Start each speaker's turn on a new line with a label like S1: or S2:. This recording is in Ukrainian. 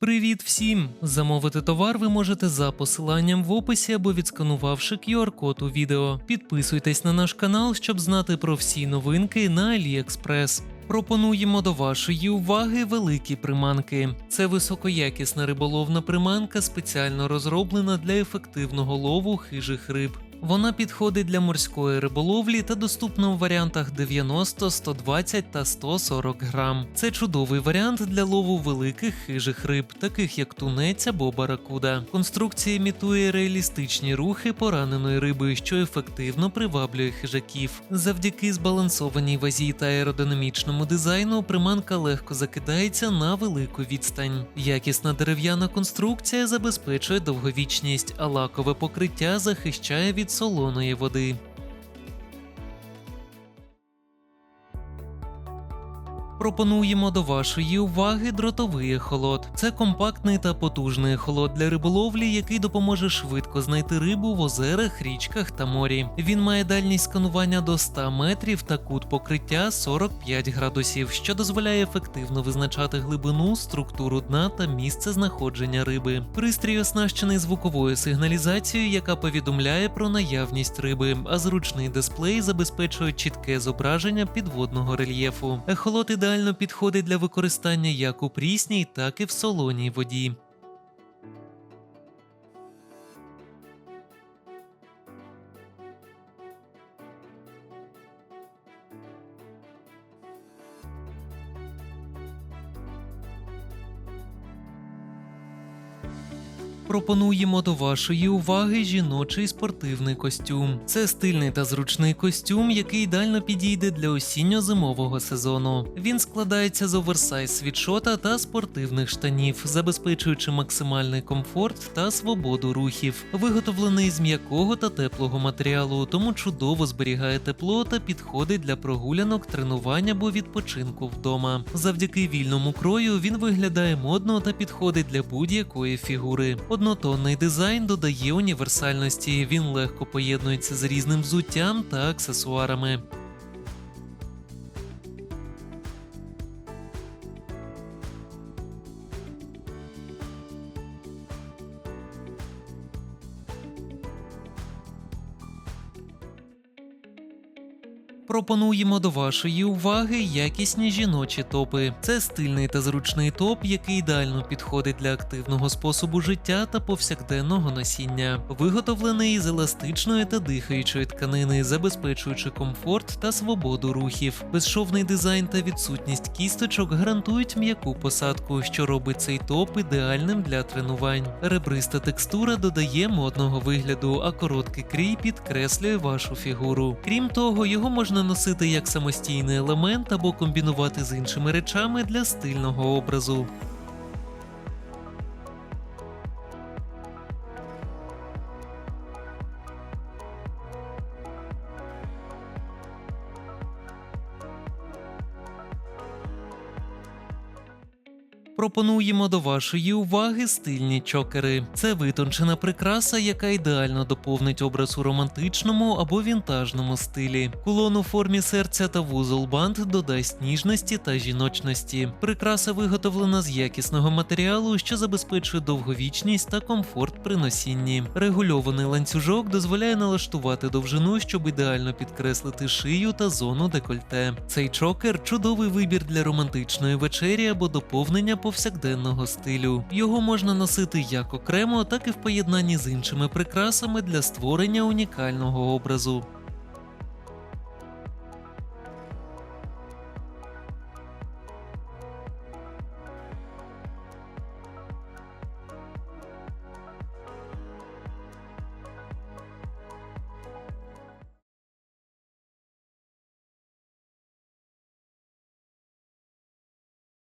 S1: Привіт всім! Замовити товар ви можете за посиланням в описі або відсканувавши QR-код у відео. Підписуйтесь на наш канал, щоб знати про всі новинки на AliExpress. Пропонуємо до вашої уваги великі приманки. Це високоякісна риболовна приманка, спеціально розроблена для ефективного лову хижих риб. Вона підходить для морської риболовлі та доступна у варіантах 90, 120 та 140 грам. Це чудовий варіант для лову великих хижих риб, таких як тунець або баракуда. Конструкція імітує реалістичні рухи пораненої риби, що ефективно приваблює хижаків. Завдяки збалансованій вазі та аеродинамічному дизайну приманка легко закидається на велику відстань. Якісна дерев'яна конструкція забезпечує довговічність, а лакове покриття захищає від солоної води. Пропонуємо до вашої уваги дротовий ехолот. Це компактний та потужний ехолот для риболовлі, який допоможе швидко знайти рибу в озерах, річках та морі. Він має дальність сканування до 100 метрів та кут покриття 45 градусів, що дозволяє ефективно визначати глибину, структуру дна та місце знаходження риби. Пристрій оснащений звуковою сигналізацією, яка повідомляє про наявність риби, а зручний дисплей забезпечує чітке зображення підводного рельєфу. Ехолот ідеально підходить для використання як у прісній, так і в солоній воді. Пропонуємо до вашої уваги жіночий спортивний костюм. Це стильний та зручний костюм, який ідеально підійде для осінньо-зимового сезону. Він складається з оверсайз світшота та спортивних штанів, забезпечуючи максимальний комфорт та свободу рухів. Виготовлений з м'якого та теплого матеріалу, тому чудово зберігає тепло та підходить для прогулянок, тренувань або відпочинку вдома. Завдяки вільному крою він виглядає модно та підходить для будь-якої фігури. Однотонний дизайн додає універсальності, він легко поєднується з різним взуттям та аксесуарами. Пропонуємо до вашої уваги якісні жіночі топи. Це стильний та зручний топ, який ідеально підходить для активного способу життя та повсякденного носіння. Виготовлений із еластичної та дихаючої тканини, забезпечуючи комфорт та свободу рухів. Безшовний дизайн та відсутність кісточок гарантують м'яку посадку, що робить цей топ ідеальним для тренувань. Ребриста текстура додає модного вигляду, а короткий крій підкреслює вашу фігуру. Крім того, його можна носити як самостійний елемент або комбінувати з іншими речами для стильного образу. Пропонуємо до вашої уваги стильні чокери. Це витончена прикраса, яка ідеально доповнить образ у романтичному або вінтажному стилі. Кулон у формі серця та вузол бант додасть ніжності та жіночності. Прикраса виготовлена з якісного матеріалу, що забезпечує довговічність та комфорт при носінні. Регульований ланцюжок дозволяє налаштувати довжину, щоб ідеально підкреслити шию та зону декольте. Цей чокер чудовий вибір для романтичної вечері або доповнення повсякденного стилю. Його можна носити як окремо, так і в поєднанні з іншими прикрасами для створення унікального образу.